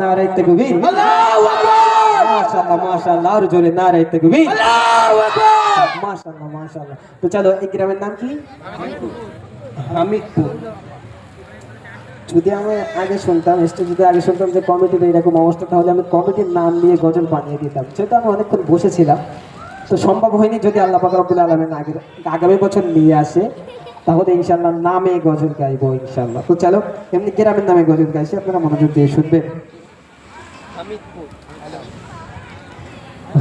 নারাই তকবীর মাশাআল্লাহ মাশাআল্লাহ আর জোরে নারাই তকবীর মাশাআল্লাহ মাশাআল্লাহ। তো চলো এই গ্রামের নাম কি? হামিদপুর। যদি আমি আগে শুনতাম স্টেজ যদি আগে শুনতাম যে কমিটির এরকম অবস্থা তাহলে আমি কমিটির নাম নিয়ে গজল বানিয়ে দিতাম। সেটা আমি অনেকক্ষণ বসেছিলাম তো সম্ভব হয়নি যদি আল্লাহ পাক রব্বুল আলামিন আগামী বছর নিয়ে আসে। তাহলে ইনশাল্লাহ নামে গজল গাইবো ইনশাল্লাহ তো চলো, এমনি গ্রামের নামে গজল গাইছি আপনারা মনোযোগ দিয়ে শুনবেন।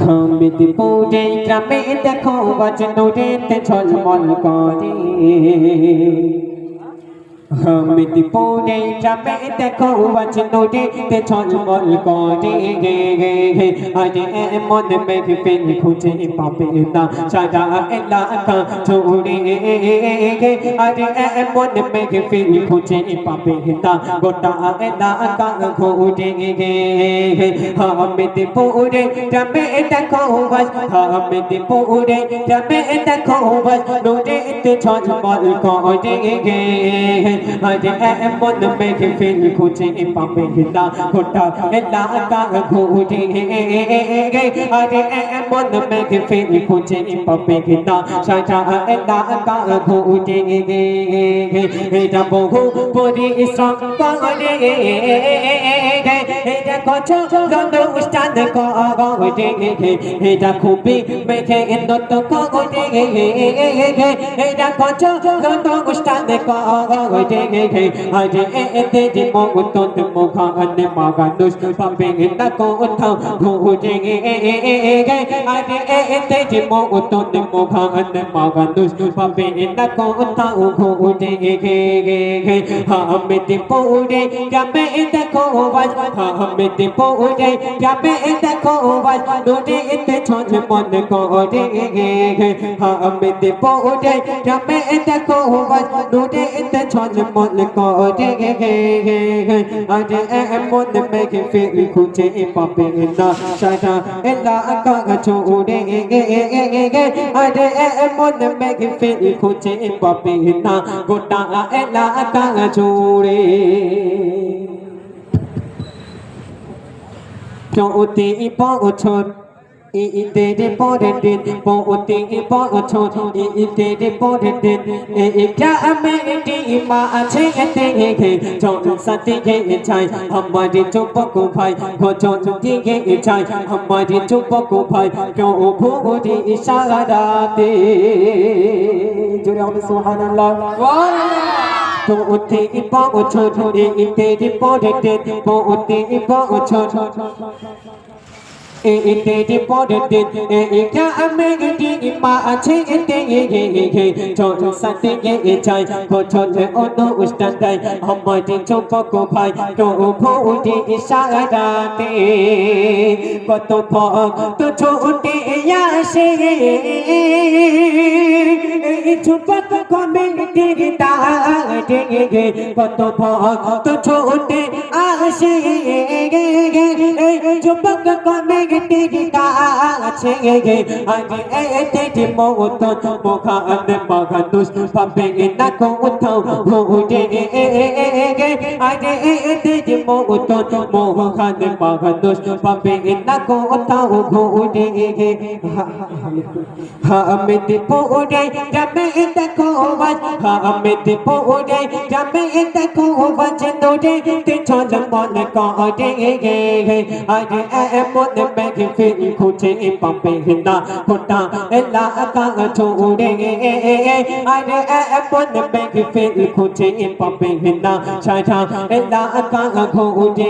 হামিদপুরে গ্রামে দেখো বাজনুরেতে ঝলমল করে। হামিদপুরে গ্রামে দেখো বাজনুরেতে ঝলমল করে আরে এমন মেঘফিল খুঁজে পাবে না সারা এলাকা জুড়ে আরে এমন মেঘফিল খুঁজে পাবে না গোটা এলাকা ঘুরে হামিদপুরে গ্রামে দেখো বাজ হামিদপুরে গ্রামে দেখো বাজ নুরেতে ঝলমল করে আরে এমন মেঘফিল খুঁজে পাবে না গোটা এলাকা ঘুরে আরে এমন মেঘফিল খুঁজে পাবে না সারা এলাকা ঘুরে এটা বহু পরিশ্রম করে এটা কছ অনুষ্ঠান করে এটা খুবই মেঘে নত করে এটা কছ অনুষ্ঠান করে আজ এতে যে মগতন মুখান মাগানুষ পাবে না কোথাও ঘুরে আজ এতে যে মগতন মুখান মাগানুষ পাবে না কোথাও ঘুরে হামিদ পুরে যাবে দেখো বাজ হামিদ পুরে যাবে দেখো বাজ নুরে এতে ছল মন করে হামিদ পুরে যাবে দেখো বাজ নুরে এতে ছল মন করে আজ এমন মেঘে ফিল খুঁজে পাবে না সারা এলাকা ছোড়ে আজ এমন মেঘে ফিল খুঁজে পাবে না গোটা এলাকা জুড়ে প্রতি বছর ঈদের পরের দিন প্রতি বছর ঈদের পরের দিন। গ্রামে মা আছে, এতে জলসা দিয়ে চাই। আমার যুবক ভাই, ভজন দিয়ে চাই। আমার যুবক ভাই কেউ ভুরি ইশারাতে জোরে হবে সুবহানাল্লাহ। প্রতি বছর ঈদের পরের দিন প্রতি বছর। পরের দিন এটা আমি মা আছে এতে চল সাথে চাই বছর অনুষ্ঠান দেয় আমার চৌপক ভাই তো ভৌটি ইশারাতে কত ভক্ত ছোটে আসে চুপক কমিটির দাঁড়ে কত ভক্ত ছোটে আসে চুপক কমিটির কাছে আগে এতে মতন মোখান মগানুষ পাবে না কোথাও ঘুরে আগে এতে মতন মোখান মগানুষ পাবে না কোথাও ঘুরে হামিদ পুরে যাবে দেখো হামিদ পুরে যাবে দেখো বাজ নোরে তে চল মন করে আজ এমন মেঘ ফির খুঁজে পাবে না গোটা এলাকা ছোড়ে আজ এমন মেঘ ফির খুঁজে পাবে না সারা এলাকা ঘুরে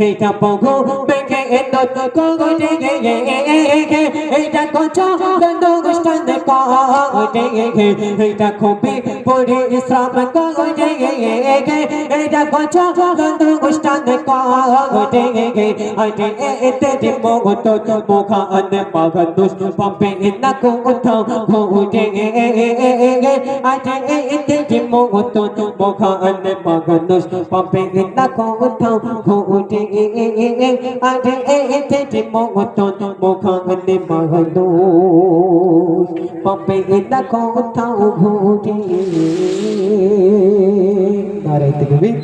এটা বহু মেঘে নত করে এটা কত অনুষ্ঠান করে এটা খুবই পরিশ্রম করে এটা কত অনুষ্ঠান করে আজে এতে মগত মুখান মগদুষ পাবে না কোথাও ঘুরে আজে এতে মগত মুখান মগদুষ পাবে না কোথাও ঘুরে আজে এতে মগত মুখান মগদুষ পাবে না কোথাও ঘুরে ওঠে নারে তকবীর